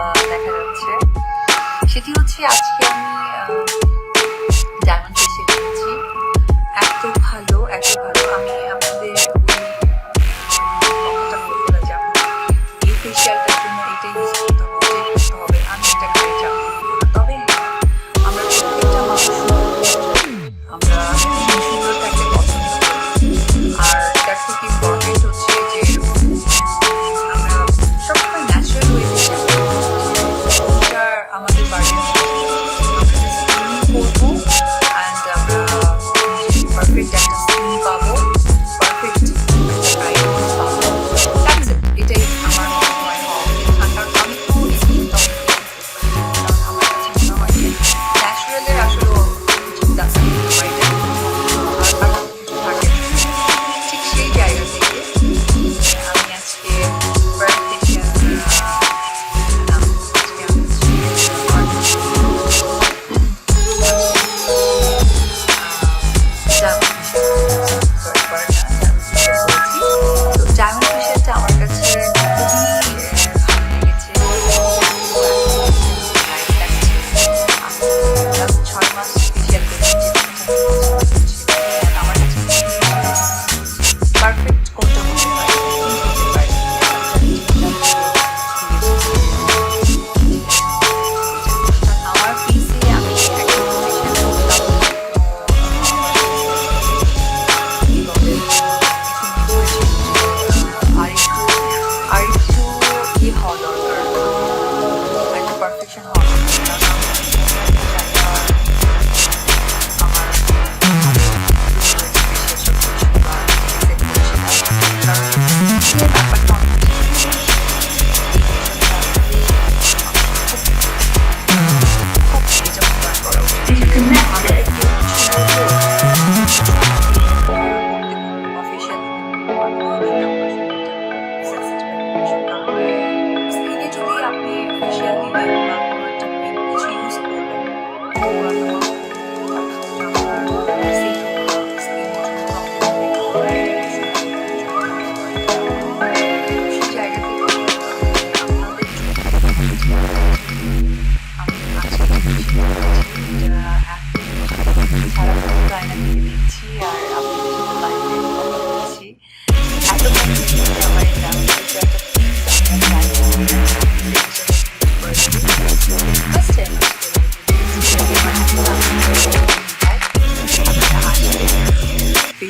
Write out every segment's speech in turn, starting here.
oh that kind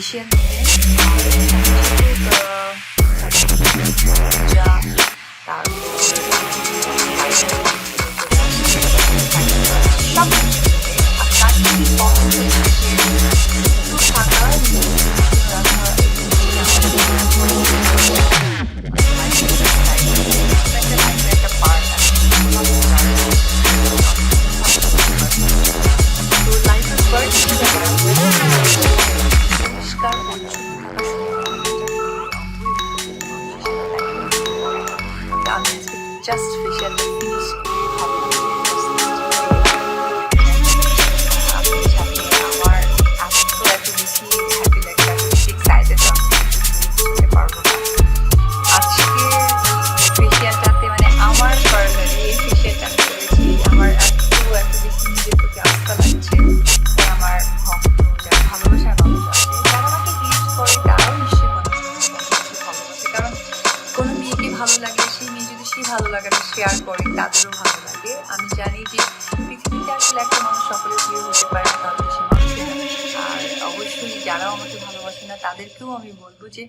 shimmy shimmy Just sicherlich nicht লাগে, সেই নিজেদের সেই ভালো লাগাটা শেয়ার করে, তাদেরও ভালো লাগে। আমি জানি যে পৃথিবীতে আসলে একটা মানুষ সকলের প্রিয় হতে পারে না তাদের সে মানুষের আর অবশ্যই যারাও আমাকে ভালোবাসে না, তাদেরকেও আমি বলব যে